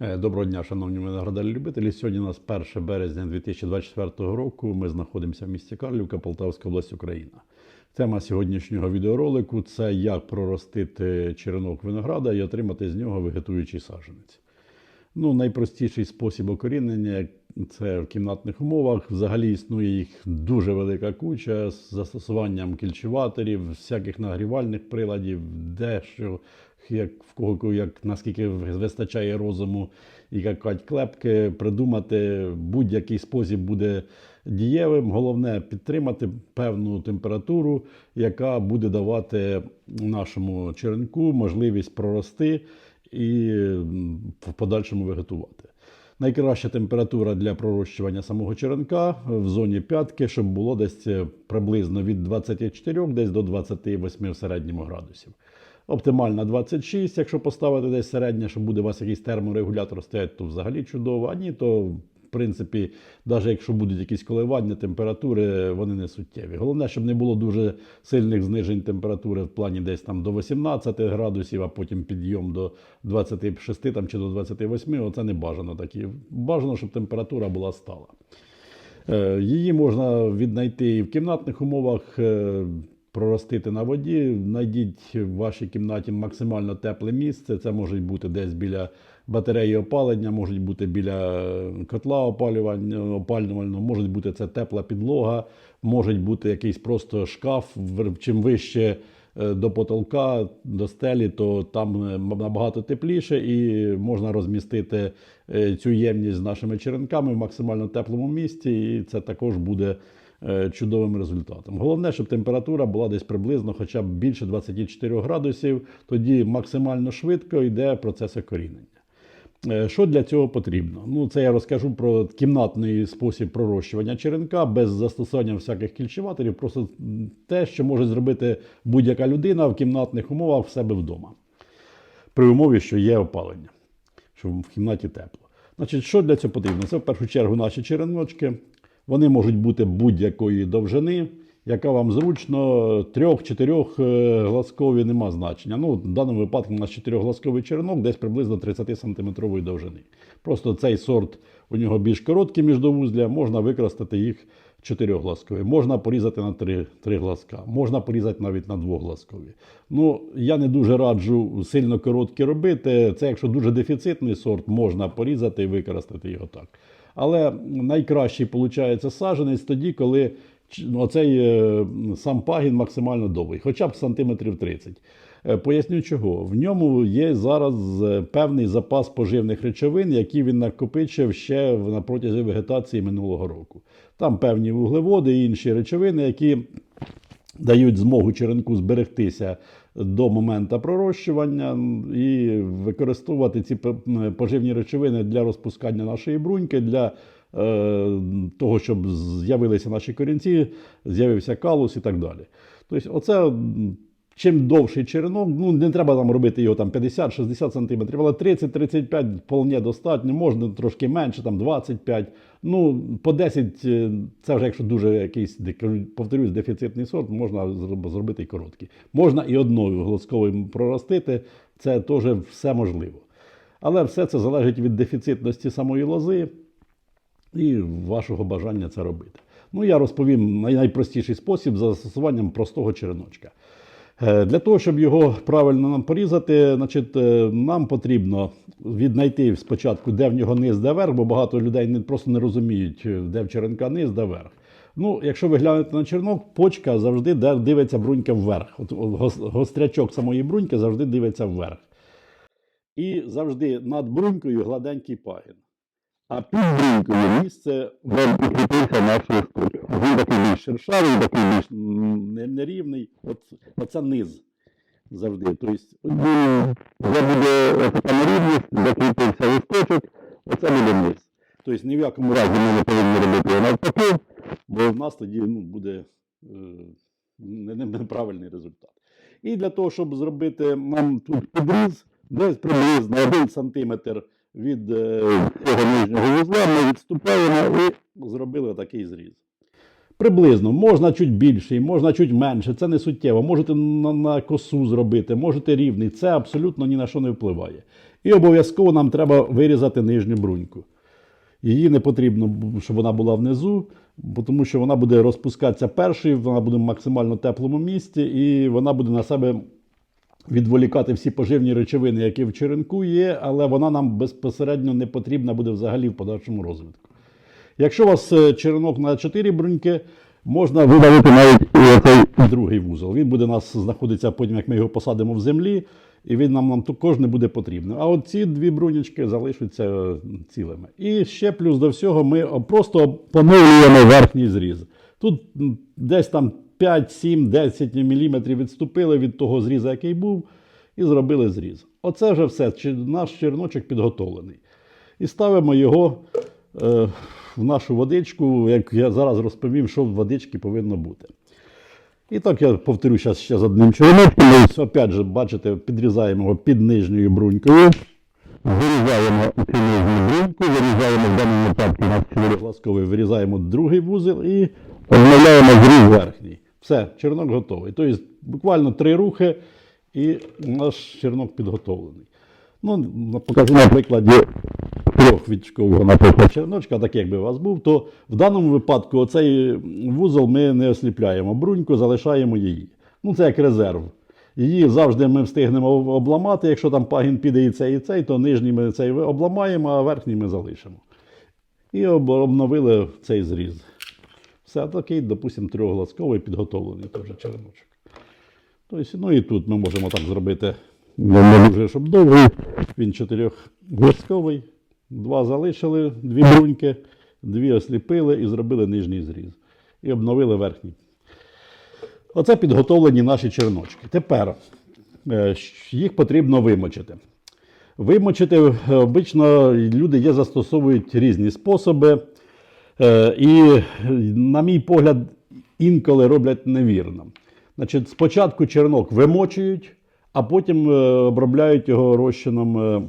Е, Доброго дня, шановні виноградарі-любителі. Сьогодні у нас 1 березня 2024 року. Ми знаходимося в місті Карлівка, Полтавська область, Україна. Тема сьогоднішнього відеоролику це як проростити черенок винограда і отримати з нього вегетуючий саджанець. Ну, найпростіший спосіб окорінення це в кімнатних умовах. Взагалі існує їх дуже велика куча з застосуванням кільчеваторів, всяких нагрівальних приладів, дещо як в кого як наскільки вистачає розуму і какать клепки, придумати будь-який спосіб буде дієвим. Головне підтримати певну температуру, яка буде давати нашому черенку можливість прорости і в подальшому вегетувати. Найкраща температура для пророщування самого черенка в зоні п'ятки, щоб було десь е, приблизно від 24 десь до 28 в середньому градусів. Оптимальна 26, якщо поставити десь середнє, щоб буде у вас якийсь терморегулятор стоять, то взагалі чудово. А ні, то в принципі, навіть якщо будуть якісь коливання температури, вони не суттєві. Головне, щоб не було дуже сильних знижень температури в плані десь там до 18 градусів, а потім підйом до 26 там, чи до 28. Оце не бажано такі. Бажано, щоб температура була стала. Е, Її можна віднайти і в кімнатних умовах, е, проростити на воді. Найдіть в вашій кімнаті максимально тепле місце. Це може бути десь біля батареї опалення, може бути біля е, котла опалювального, може бути це тепла підлога, може бути якийсь просто шкаф. Чим вище е, до потолка, до стелі, то там е, набагато тепліше і можна розмістити цю ємність з нашими черенками в максимально теплому місці, і це також буде чудовим результатом. Головне, щоб температура була десь приблизно хоча б більше 24 градусів, тоді максимально швидко йде процес окорінення. Е, Що для цього потрібно? Ну, це я розкажу про кімнатний спосіб пророщування черенка без застосування всяких кільчеваторів, просто те, що може зробити будь-яка людина в кімнатних умовах в себе вдома. При умові, що є опалення, що в кімнаті тепло. Значить, що для цього потрібно? Це в першу чергу наші череночки. Вони можуть бути будь-якої довжини, яка вам зручно, трьох-чотирьох е, глазкові нема значення. Ну, в даному випадку у нас чотирьохглазковий черенок десь приблизно 30 сантиметрової довжини. Просто цей сорт у нього більш короткі міждовузля, можна використати їх чотирьохглазкові. Можна порізати на три, три глазка, можна порізати навіть на двоглазкові. Ну, я не дуже раджу сильно короткі робити. Це якщо дуже дефіцитний сорт, можна порізати і використати його так. Але найкращий виходить саджанець тоді, коли ну, оцей е, сам пагін максимально довгий, хоча б сантиметрів 30. Е, Поясню чого. В ньому є зараз е, певний запас поживних речовин, які він накопичив ще на протязі вегетації минулого року. Там певні вуглеводи і інші речовини, які дають змогу черенку зберегтися до моменту пророщування і використовувати ці поживні речовини для розпускання нашої бруньки, для е, того, щоб з'явилися наші корінці, з'явився калус і так далі. Тобто, оце чим довший черенок, ну не треба там робити його там 50-60 сантиметрів, але 30-35 вполне достатньо, можна трошки менше, там 25. Ну, по 10, е, це вже якщо дуже якийсь, повторюсь, дефіцитний сорт, можна зробити і короткий. Можна і одною голосковою проростити, це теж все можливо. Але все це залежить від дефіцитності самої лози і вашого бажання це робити. Ну, я розповім найпростіший спосіб за застосуванням простого череночка. Е, Для того, щоб його правильно нам порізати, значить, е, нам потрібно віднайти спочатку, де в нього низ, де верх, бо багато людей не, просто не розуміють, е, де в черенка низ, де верх. Ну, якщо ви глянете на черенок, почка завжди дивиться брунька вверх. От гос- гострячок самої бруньки завжди дивиться вверх. І завжди над брунькою гладенький пагін. А під брунькою місце де укріпився наш Він такий більш шершавий, такий більш нерівний. От, оце низ завжди. Тобто, він, де буде така нерівність, закріпився листочок, оце буде низ. Тобто ні в якому разі ми не повинні робити навпаки, бо в нас тоді ну, буде е, не- не- неправильний результат. І для того, щоб зробити нам тут підріз, десь приблизно 1 см від е, цього нижнього вузла, ми відступаємо і зробили такий зріз. Приблизно, можна чуть більший, можна чуть менше, це не суттєво. Можете на, на косу зробити, можете рівний, це абсолютно ні на що не впливає. І обов'язково нам треба вирізати нижню бруньку. Її не потрібно, щоб вона була внизу, тому що вона буде розпускатися першою, вона буде в максимально теплому місці, і вона буде на себе відволікати всі поживні речовини, які в черенку є, але вона нам безпосередньо не потрібна буде взагалі в подальшому розвитку. Якщо у вас е, черенок на 4 бруньки, можна видалити навіть і оцей другий вузол. Він буде у нас знаходитися потім, як ми його посадимо в землі, і він нам, нам також не буде потрібен. А от ці дві брунічки залишаться е, цілими. І ще плюс до всього ми просто поновлюємо верхній зріз. Тут десь там 5, 7, 10 мм відступили від того зріза, який був, і зробили зріз. Оце вже все. Наш черночок підготовлений. І ставимо його е, в нашу водичку, як я зараз розповім, що в водичці повинно бути. І так я повторю зараз ще з одним. Ось, Опять же, бачите, підрізаємо його під нижньою брунькою. Вирізаємо цю нижню бруньку, вирізаємо в даному випадку на чотириласковий, вирізаємо другий вузол і обновляємо зріз верхній. Все, чернок готовий. Тобто буквально три рухи, і наш чернок підготовлений. Ну, покажу на прикладі трьохвічкового, наприклад, черночка, так якби у вас був, то в даному випадку оцей вузол ми не осліпляємо. Бруньку залишаємо її. Ну, це як резерв. Її завжди ми встигнемо обламати. Якщо там пагін піде і цей, і цей, то нижній ми цей обламаємо, а верхній ми залишимо. І обновили цей зріз. Все такий, допустимо, трьохглазковий підготовлений теж череночок. Тобто, ну і тут ми можемо так зробити. Не дуже, щоб довгий. Він чотирьохглазковий. Два залишили, дві бруньки, дві осліпили і зробили нижній зріз. І обновили верхній. Оце підготовлені наші черночки. Тепер е, їх потрібно вимочити. Вимочити е, обично люди є, застосовують різні способи. Е, І, на мій погляд, інколи роблять невірно. Значить, спочатку чернок вимочують, а потім обробляють його розчином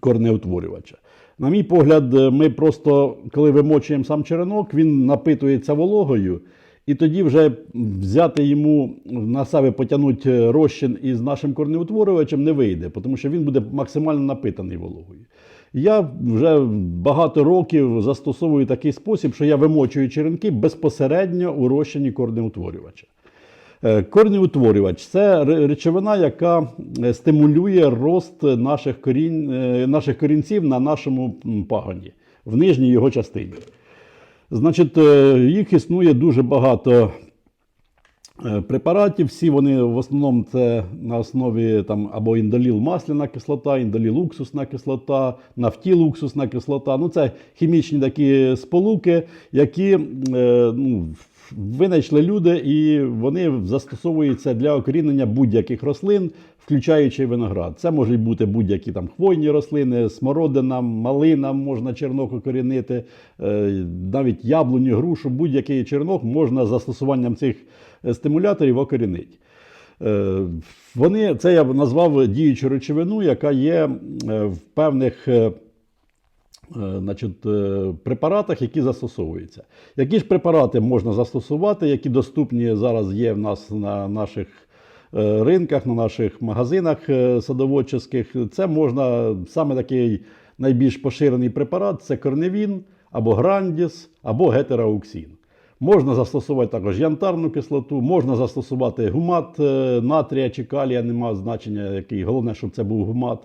корнеутворювача. На мій погляд, е, ми просто, коли вимочуємо сам черенок, він напитується вологою, і тоді вже взяти йому на себе потягнути розчин із нашим корнеутворювачем не вийде, тому що він буде максимально напитаний вологою. Я вже багато років застосовую такий спосіб, що я вимочую черенки безпосередньо у розчині корнеутворювача. Е, Корнеутворювач це речовина, яка е, стимулює рост наших, корінь, е, наших корінців на нашому пагоні, в нижній його частині. Значить, їх існує дуже багато препаратів. Всі вони в основному це на основі там, або індоліл масляна кислота, індоліл уксусна кислота, нафтіл уксусна кислота. Ну, це хімічні такі сполуки, які ну, винайшли люди, і вони застосовуються для окорінення будь-яких рослин, включаючи виноград. Це можуть бути будь-які там хвойні рослини, смородина, малина можна чернок окорінити, е, навіть яблуню, грушу, будь-який чернок можна застосуванням цих е, стимуляторів окорінити. Е, Вони, це я б назвав діючу речовину, яка є в певних значить, е, препаратах, які застосовуються. Які ж препарати можна застосувати, які доступні зараз є в нас на наших е, ринках, на наших магазинах е, садоводчих. Це можна саме такий найбільш поширений препарат це корневін або грандіс, або гетерауксін. Можна застосувати також янтарну кислоту, можна застосувати гумат е, натрія чи калія, немає значення який. Головне, щоб це був гумат.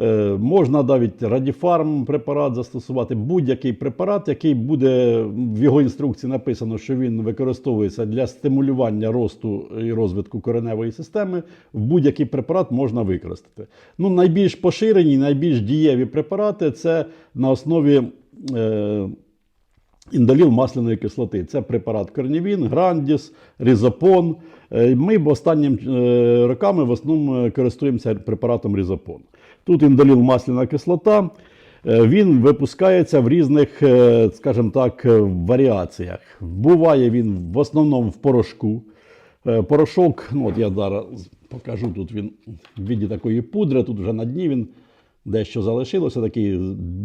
Е, Можна навіть радіфарм препарат застосувати, будь-який препарат, який буде в його інструкції написано, що він використовується для стимулювання росту і розвитку кореневої системи. В будь-який препарат можна використати. Ну, найбільш поширені, найбільш дієві препарати це на основі. Е, Індоліл масляної кислоти. Це препарат Корнівін, Грандіс, Різопон. Е, Ми останнім е, роками в основному користуємося препаратом Різопон. Тут індоліл масляна кислота. Е, Він випускається в різних, е, скажімо так, е, варіаціях. Буває він в основному в порошку. Порошок, ну от я зараз покажу, тут він в віді такої пудри, тут вже на дні він дещо залишилося, такий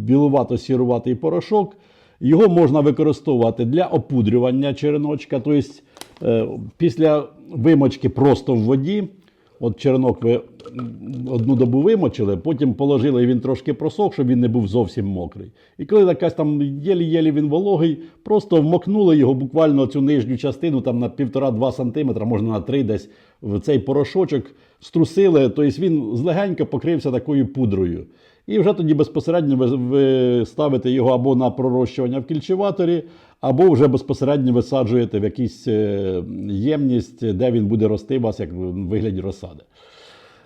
білувато-сіруватий порошок. Його можна використовувати для опудрювання череночка, тобто після вимочки просто в воді От чернок ви одну добу вимочили, потім положили, і він трошки просох, щоб він не був зовсім мокрий. І коли якась там єлі-єлі він вологий, просто вмокнули його буквально цю нижню частину, там на 1,5-2 см, можна на 3 десь в цей порошочок струсили, тобто він злегенько покрився такою пудрою. І вже тоді безпосередньо ви, ви ставите його або на пророщування в кільчеваторі, або вже безпосередньо висаджуєте в якусь е, ємність, де він буде рости вас як в вигляді розсади.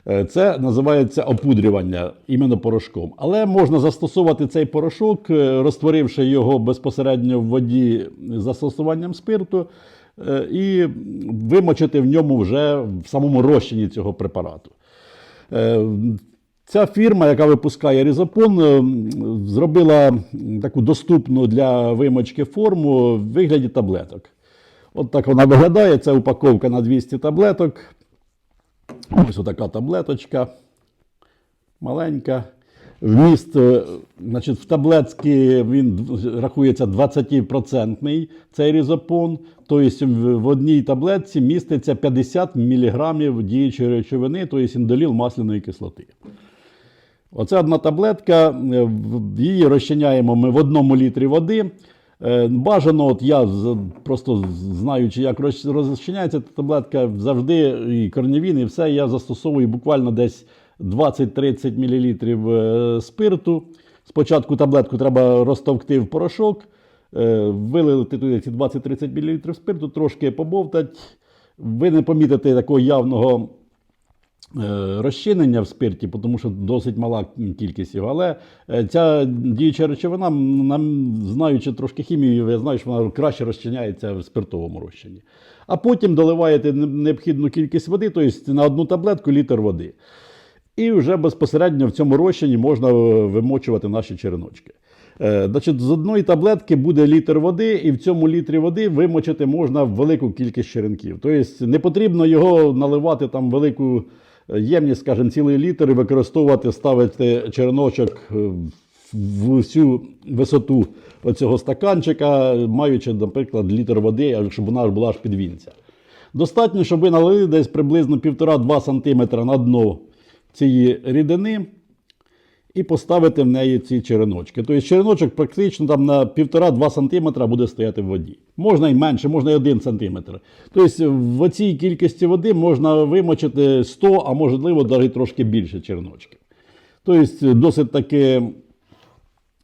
Е, Це називається опудрювання іменно порошком. Але можна застосувати цей порошок, е, розтворивши його безпосередньо в воді застосуванням спирту, і вимочити в ньому вже в самому розчині цього препарату. Ця фірма, яка випускає різопон, е, зробила таку доступну для вимочки форму в вигляді таблеток. От так вона виглядає. Це упаковка на 200 таблеток. Ось отака таблеточка. Маленька. Вміст, е, значить, в таблетці він рахується 20% цей різопон. Тобто в одній таблетці міститься 50 мг діючої речовини, тобто індоліл масляної кислоти. Оце одна таблетка, е, її розчиняємо ми в одному літрі води. Е, Бажано, от я просто знаючи, як розчиняється ця таблетка, завжди і корнівін, і все, я застосовую буквально десь 20-30 мл е, спирту. Спочатку таблетку треба розтовкти в порошок, вилити туди ці 20-30 мл спирту, трошки побовтати. Ви не помітите такого явного розчинення в спирті, тому що досить мала кількість його. Але е, ця діюча речовина, нам, знаючи трошки хімію, я знаю, що вона краще розчиняється в спиртовому розчині. А потім доливаєте необхідну кількість води, тобто на одну таблетку літр води. І вже безпосередньо в цьому розчині можна е, вимочувати наші череночки. Е, Значить, з одної таблетки буде літр води, і в цьому літрі води вимочити можна велику кількість черенків. Тобто не потрібно його наливати там велику е, ємність, скажімо, цілий літр використовувати, ставити череночок е, в всю висоту цього стаканчика, маючи, наприклад, літр води, щоб вона ж була аж підвінця. Достатньо, щоб ви налили десь приблизно 1,5-2 см на дно цієї рідини і поставити в неї ці череночки. Тобто череночок практично там на 1,5-2 см буде стояти в воді. Можна і менше, можна і 1 см. Тобто в цій кількості води можна вимочити 100, а можливо навіть трошки більше череночків. Тобто досить таки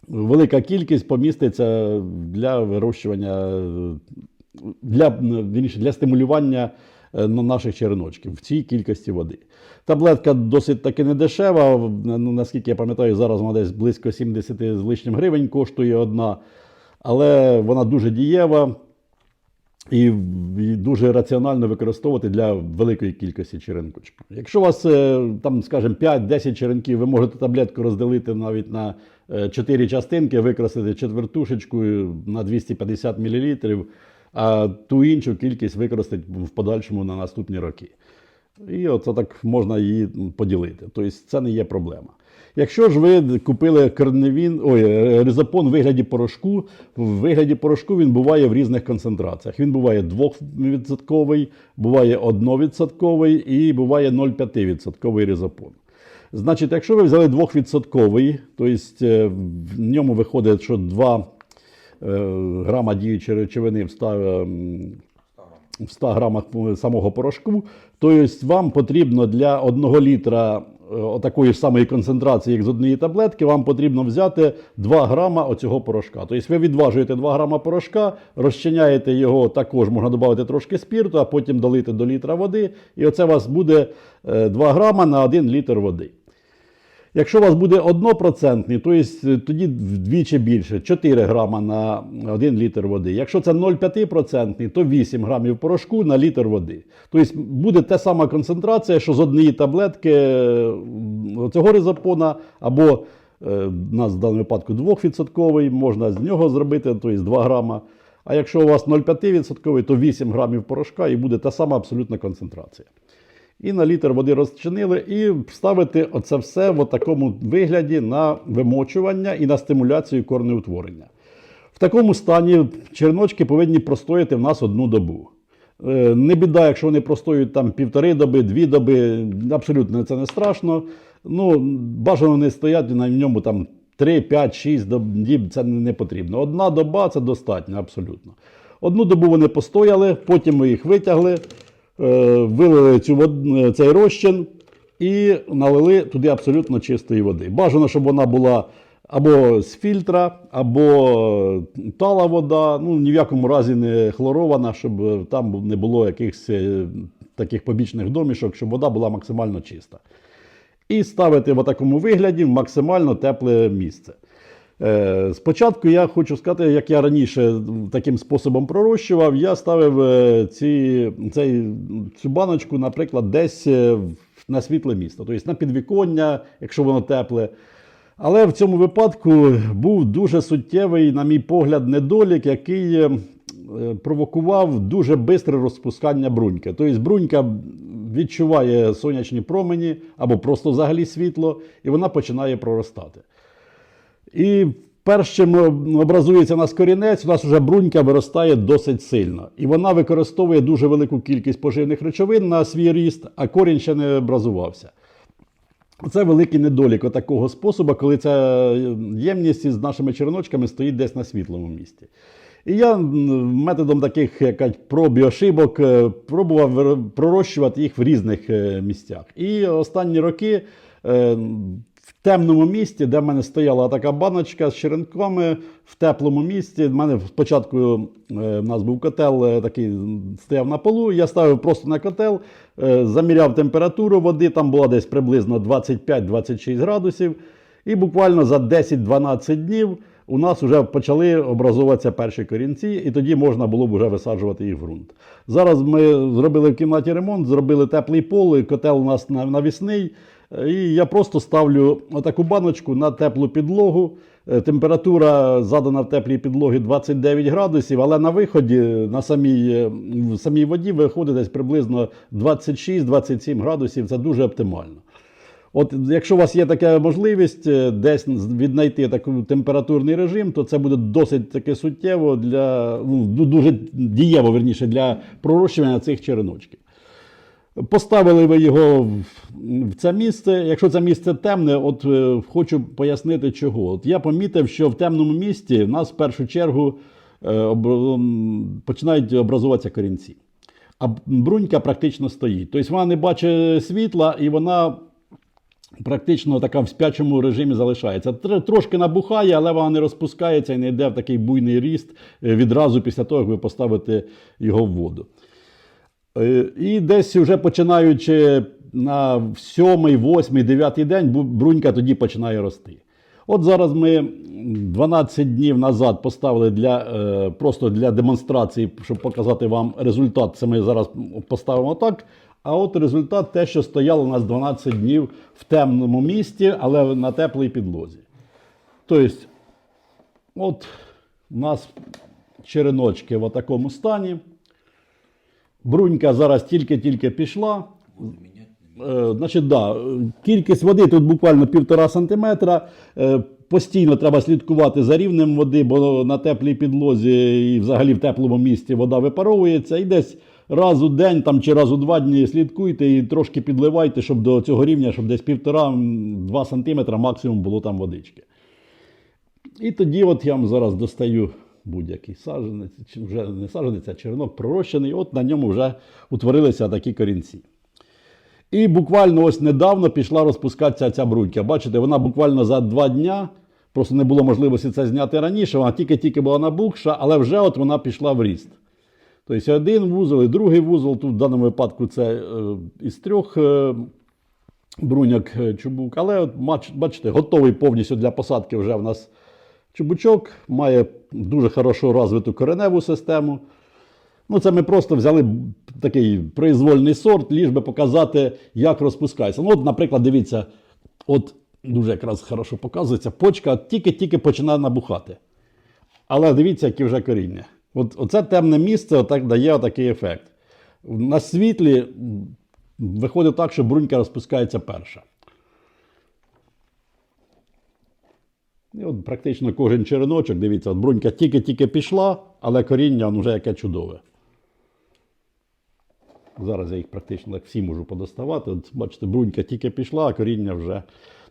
велика кількість поміститься для вирощування, для, для стимулювання наших череночків в цій кількості води. Таблетка досить таки не дешева. Ну, наскільки я пам'ятаю, зараз вона десь близько 70 з лишнім гривень коштує одна, але вона дуже дієва. І, дуже раціонально використовувати для великої кількості черенкочків. Якщо у вас е, там, скажімо, 5-10 черенків, ви можете таблетку розділити навіть на 4 частинки, використати четвертушечку на 250 мл, а ту іншу кількість використати в подальшому на наступні роки. І оце так можна її поділити. Тобто це не є проблема. Якщо ж ви купили корневін, ой, ризопон в вигляді порошку, в вигляді порошку він буває в різних концентраціях. Він буває 2%, буває 1% і буває 0,5% ризопон. Значить, якщо ви взяли 2%, тобто е, в ньому виходить, що 2 е, грама діючої речовини в 100 ем, в 100 грамах самого порошку. Тобто вам потрібно для 1 літра е, такої ж самої концентрації, як з однієї таблетки, вам потрібно взяти 2 грама оцього порошка. Тобто ви відважуєте 2 грама порошка, розчиняєте його, також можна додати трошки спірту, а потім долити до літра води. І оце у вас буде е, 2 грама на 1 літр води. Якщо у вас буде 1%, то є, тоді вдвічі більше 4 грама на 1 літр води. Якщо це 0,5%, то 8 грамів порошку на літр води. Тобто буде та сама концентрація, що з однієї таблетки е, цього ризопона, або е, у нас в даному випадку 2%, можна з нього зробити, тобто 2 грама. А якщо у вас 0,5%, то 8 грамів порошка і буде та сама абсолютна концентрація. І на літр води розчинили, і ставити оце все в такому вигляді на вимочування і на стимуляцію корнеутворення. В такому стані черночки повинні простояти в нас одну добу. Е, Не біда, якщо вони простоюють там півтори доби, дві доби, абсолютно це не страшно. Ну, бажано не стояти на ньому там 3, 5, 6 доб- діб, це не потрібно. Одна доба це достатньо, абсолютно. Одну добу вони постояли, потім ми їх витягли, вилили цю е, цей розчин і налили туди абсолютно чистої води. Бажано, щоб вона була або з фільтра, або тала вода, ну ні в якому разі не хлорована, щоб е, там не було якихось е, таких побічних домішок, щоб вода була максимально чиста. І ставити в такому вигляді в максимально тепле місце. Е, Спочатку я хочу сказати, як я раніше таким способом пророщував, я ставив е, ці, цей, цю баночку, наприклад, десь е, на світле місто, тобто на підвіконня, якщо воно тепле. Але в цьому випадку був дуже суттєвий, на мій погляд, недолік, який провокував дуже швидке розпускання бруньки. Тобто брунька відчуває сонячні промені або просто взагалі світло, і вона починає проростати. І перш чим образується у нас корінець, у нас вже брунька виростає досить сильно. І вона використовує дуже велику кількість поживних речовин на свій ріст, а корінь ще не образувався. Це великий недолік такого способу, коли ця ємність із нашими череночками стоїть десь на світлому місці. І я методом таких як проб і ошибок е, пробував пророщувати їх в різних е, місцях. І останні роки е, темному місці, де в мене стояла така баночка з черенками, в теплому місці. В мене спочатку е, в нас був котел е, такий стояв на полу. Я ставив просто на котел, е, заміряв температуру води, там була десь приблизно 25-26 градусів. І буквально за 10-12 днів у нас вже почали образовуватися перші корінці, і тоді можна було б вже висаджувати їх в ґрунт. Зараз ми зробили в кімнаті ремонт, зробили теплий пол, котел у нас нав- навісний. І я просто ставлю отаку баночку на теплу підлогу. Е, Температура задана в теплій підлогі 29 градусів, але на виході на самій, е, в самій воді виходить десь приблизно 26-27 градусів. Це дуже оптимально. От якщо у вас є така можливість е, десь віднайти такий температурний режим, то це буде досить таки суттєво для ну, дуже дієво верніше для пророщування цих череночків. Поставили ви його в, це місце. Якщо це місце темне, от е, хочу пояснити чого. От я помітив, що в темному місці в нас в першу чергу е, починають образуватися корінці. А брунька практично стоїть. Тобто вона не бачить світла і вона практично така в спячому режимі залишається. Трошки набухає, але вона не розпускається і не йде в такий буйний ріст е, відразу після того, як ви поставите його в воду. Е, І десь вже починаючи на сьомий, восьмий, дев'ятий день, брунька тоді починає рости. От зараз ми 12 днів назад поставили для, е, просто для демонстрації, щоб показати вам результат. Це ми зараз поставимо так. А от результат те, що стояло у нас 12 днів в темному місті, але на теплій підлозі. Тобто, от у нас череночки в такому стані. Брунька зараз тільки-тільки пішла. Е, Значить, да, кількість води тут буквально півтора сантиметра. Е, Постійно треба слідкувати за рівнем води, бо на теплій підлозі і взагалі в теплому місці вода випаровується. І десь раз у день там, чи раз у два дні слідкуйте і трошки підливайте, щоб до цього рівня, щоб десь півтора-два сантиметра максимум було там водички. І тоді от я вам зараз достаю будь-який саджанець, чи вже не саджанець, а черенок пророщений, от на ньому вже утворилися такі корінці. І буквально ось недавно пішла розпускатися ця брунька. Бачите, вона буквально за два дня, просто не було можливості це зняти раніше, вона тільки-тільки була набухша, але вже от вона пішла в ріст. Тобто один вузол і другий вузол, тут в даному випадку це е, із трьох е, бруняк е, чубук. Але от, бачите, готовий повністю для посадки вже в нас чубучок, має дуже хорошо розвиту кореневу систему. Ну, це ми просто взяли такий произвольний сорт, ліж би показати, як розпускається. Ну, от, наприклад, дивіться, от дуже якраз хорошо показується, почка тільки-тільки починає набухати. Але дивіться, які вже коріння. От, оце темне місце отак дає отакий ефект. На світлі виходить так, що брунька розпускається перша. І от практично кожен череночок, дивіться, от брунька тільки-тільки пішла, але коріння воно вже яке чудове. Зараз я їх практично так всі можу подоставати. От бачите, брунька тільки пішла, а коріння вже.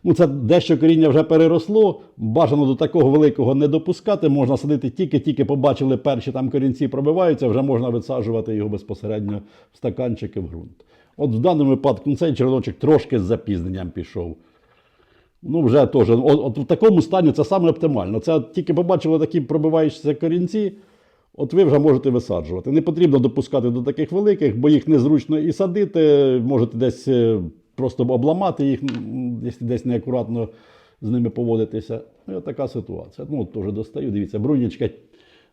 Ну, це дещо коріння вже переросло. Бажано до такого великого не допускати. Можна садити тільки-тільки побачили перші там корінці пробиваються, вже можна висаджувати його безпосередньо в стаканчики в ґрунт. От в даному випадку ну, цей череночок трошки з запізненням пішов. Ну, вже теж. От, от в такому стані це саме оптимально. Це тільки побачили такі пробиваючіся корінці, от ви вже можете висаджувати. Не потрібно допускати до таких великих, бо їх незручно і садити. Можете десь е, просто обламати їх, якщо десь неакуратно з ними поводитися. Ну, і от така ситуація. Ну, от теж достаю. Дивіться, брунічка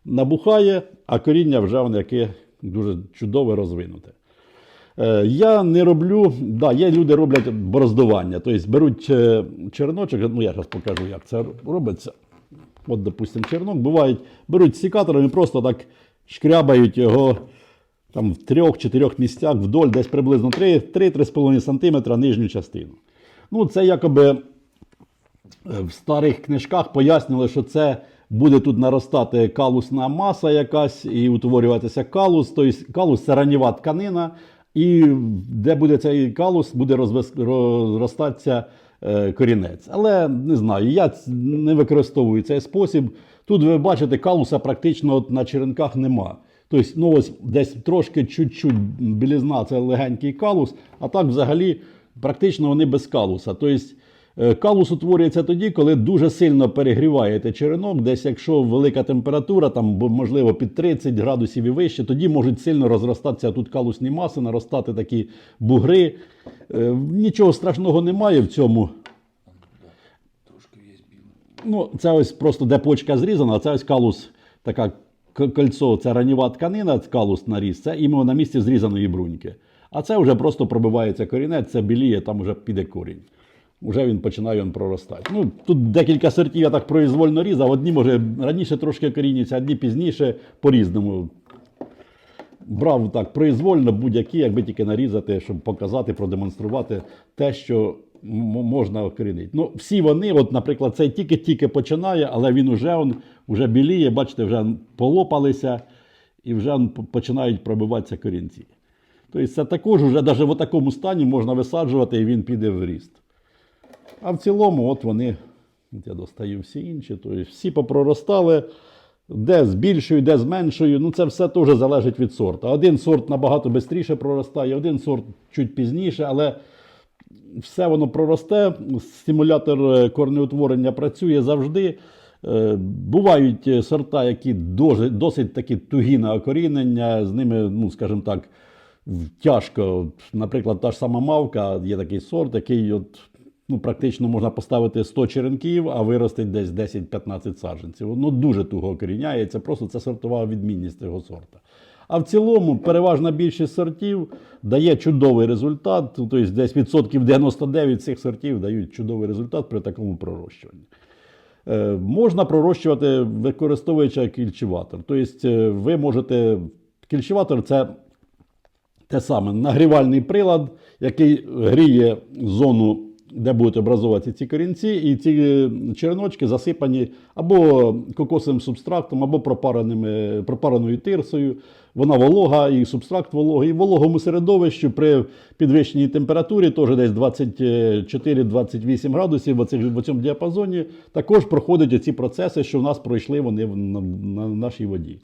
набухає, а коріння вже воно яке дуже чудове розвинуте. Е, Я не роблю, да, є люди роблять бороздування, тобто беруть е, черночок, ну я зараз покажу, як це робиться. От, допустимо, чернок, бувають, беруть сікатором і просто так шкрябають його там в трьох-чотирьох місцях вдоль, десь приблизно 3-3,5 см нижню частину. Ну, це якоби е, в старих книжках пояснювали, що це буде тут наростати калусна маса якась і утворюватися калус. Тобто калус це ранєва тканина, і де буде цей калус, буде розростатися е, корінець. Але не знаю, я не використовую цей спосіб. Тут ви бачите, калуса практично от на черенках нема. Тобто, ну ось десь трошки чуть-чуть білізна це легенький калус, а так взагалі практично вони без калуса. Тобто, Калус утворюється тоді, коли дуже сильно перегріваєте черенок, десь якщо велика температура, там можливо під 30 градусів і вище, тоді можуть сильно розростатися тут калусні маси, наростати такі бугри. Е, Нічого страшного немає в цьому. Ну, це ось просто де почка зрізана, а це ось калус, така кольцо, це ранєва тканина, калус наріс, це іменно на місці зрізаної бруньки. А це вже просто пробивається корінець, це біліє, там вже піде корінь. Уже він починає він проростати. Ну, тут декілька сортів я так произвольно різав. Одні, може, раніше трошки корінюються, одні пізніше по-різному. Брав так произвольно будь-які, якби тільки нарізати, щоб показати, продемонструвати те, що можна окорінити. Ну, всі вони, от, наприклад, цей тільки-тільки починає, але він уже, он, вже біліє, бачите, вже полопалися і вже он, починають пробиватися корінці. Тобто це також вже навіть в такому стані можна висаджувати і він піде в ріст. А в цілому, от вони, от я достаю всі інші, тобто всі попроростали, де з більшою, де з меншою. Ну, це все теж залежить від сорту. Один сорт набагато швидше проростає, один сорт чуть пізніше, але все воно проросте. Стимулятор е, корнеутворення працює завжди. Е, Бувають е, сорта, які досить такі тугі на окорінення, з ними, ну, скажімо так, тяжко. Наприклад, та ж сама мавка, є такий сорт, який от, ну, практично можна поставити 100 черенків, а виростить десь 10-15 саджанців. Воно дуже туго окоріняється, просто це сортова відмінність цього сорта. А в цілому переважна більшість сортів дає чудовий результат. Тобто десь відсотків 99 цих сортів дають чудовий результат при такому пророщуванні. Е, Можна пророщувати, використовуючи кільчеватор. Тобто, е, ви можете. Кільчеватор це те саме нагрівальний прилад, який гріє зону, де будуть образовуватися ці корінці, і ці е, череночки засипані або кокосовим субстрактом, або пропареною тирсою. Вона волога, і субстракт вологий. І в вологому середовищі при підвищеній температурі, теж десь 24-28 градусів, в, цьому діапазоні, також проходять ці процеси, що в нас пройшли вони на, на нашій воді.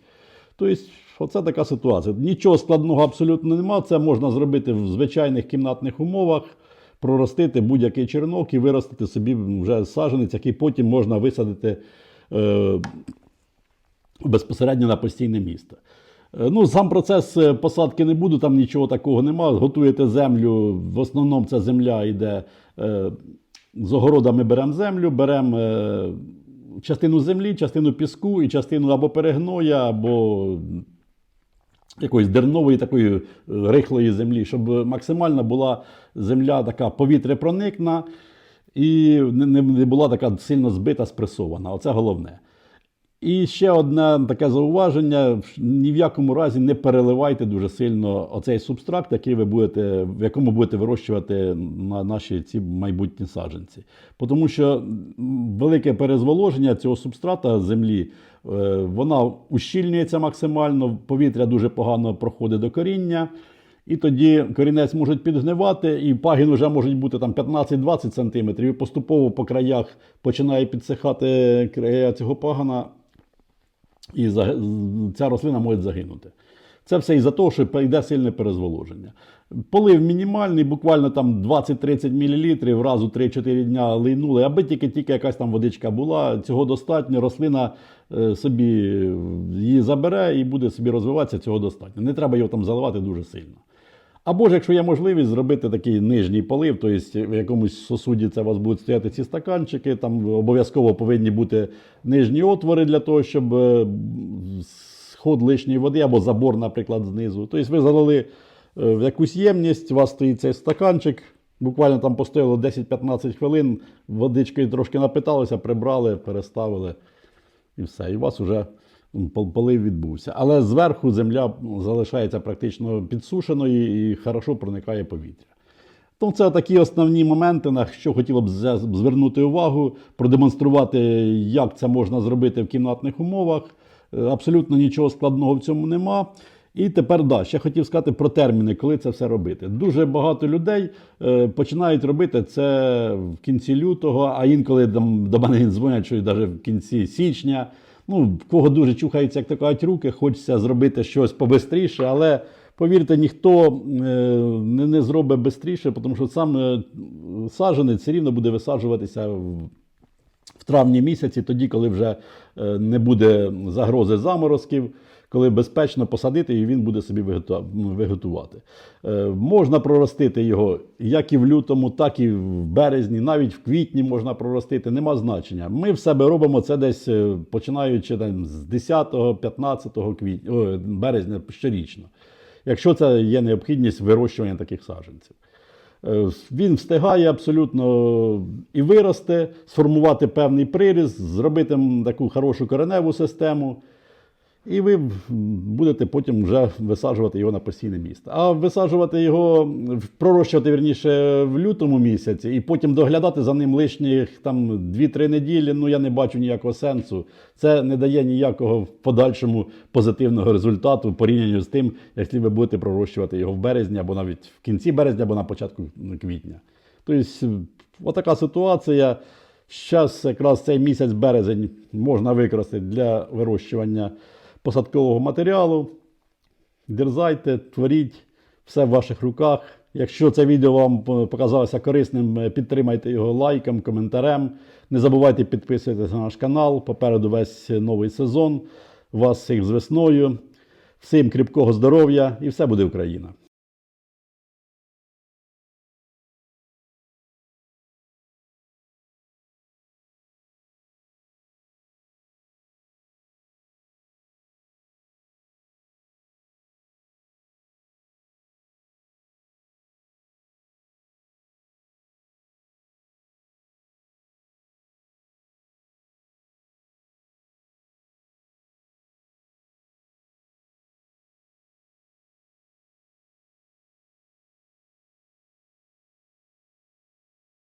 Тобто, оце така ситуація. Нічого складного абсолютно нема. Це можна зробити в звичайних кімнатних умовах, проростити будь-який черенок і виростити собі вже саджанець, який потім можна висадити е, безпосередньо на постійне місце. Е, Ну, сам процес е, посадки не буду, там нічого такого нема. Готуєте землю. В основному ця земля йде. е, З огорода ми беремо землю, беремо е, частину землі, частину піску і частину або перегноя, або якоїсь дернової такої е, рихлої землі, щоб максимально була земля така повітряпроникна і не, не, не була така сильно збита, спресована. Оце головне. І ще одне таке зауваження: ні в якому разі не переливайте дуже сильно оцей субстракт, який ви будете, в якому будете вирощувати на наші ці майбутні саджанці. Тому що велике перезволоження цього субстрата землі, е, вона ущільнюється максимально, повітря дуже погано проходить до коріння. І тоді корінець може підгнивати, і пагін вже може бути там 15-20 см, і поступово по краях починає підсихати края цього пагана, і ця рослина може загинути. Це все із-за того, що йде сильне перезволоження. Полив мінімальний, буквально там 20-30 мл, раз у 3-4 дня лийнули, аби тільки, тільки якась там водичка була, цього достатньо, рослина е, собі її забере і буде собі розвиватися, цього достатньо. Не треба його там заливати дуже сильно. Або ж, якщо є можливість зробити такий нижній полив, тобто в якомусь сосуді це у вас будуть стояти ці стаканчики, там обов'язково повинні бути нижні отвори для того, щоб е, сход лишньої води або забор, наприклад, знизу. Тобто ви залили е, в якусь ємність, у вас стоїть цей стаканчик, буквально там постояло 10-15 хвилин, водичкою трошки напиталися, прибрали, переставили і все. І у вас вже полив відбувся. Але зверху земля залишається практично підсушеною і хорошо проникає повітря. Тому це такі основні моменти, на що хотіло б звернути увагу, продемонструвати, як це можна зробити в кімнатних умовах. Е, Абсолютно нічого складного в цьому нема. І тепер да, ще хотів сказати про терміни, коли це все робити. Дуже багато людей е, починають робити це в кінці лютого, а інколи там, до мене дзвонять, що навіть в кінці січня. Ну, кого дуже чухаються, як то кажуть, руки, хочеться зробити щось побистріше, але повірте, ніхто е, не, не зробить швидше, тому що сам е, саджанець все рівно буде висаджуватися в, в травні місяці, тоді, коли вже е, не буде загрози заморозків, коли безпечно посадити і він буде собі виготувати. Е, Можна проростити його як і в лютому, так і в березні, навіть в квітні можна проростити, нема значення. Ми в себе робимо це десь е, починаючи там, з 10-15 квітня, о, березня щорічно. Якщо це є необхідність вирощування таких саджанців. Е, Він встигає абсолютно і вирости, сформувати певний приріст, зробити таку хорошу кореневу систему, і ви будете потім вже висаджувати його на постійне місце. А висаджувати його, пророщувати вірніше в лютому місяці, і потім доглядати за ним лишніх там 2-3 неділі, ну я не бачу ніякого сенсу. Це не дає ніякого в подальшому позитивного результату в порівнянні з тим, якщо ви будете пророщувати його в березні, або навіть в кінці березня, або на початку квітня. Тобто, отака ситуація. Зараз якраз цей місяць березень можна використати для вирощування посадкового матеріалу. Дерзайте, творіть, все в ваших руках. Якщо це відео вам показалося корисним, е, підтримайте його лайком, коментарем. Не забувайте підписуватися на наш канал. Попереду весь новий сезон. Вас всіх з весною. Всім кріпкого здоров'я і все буде Україна!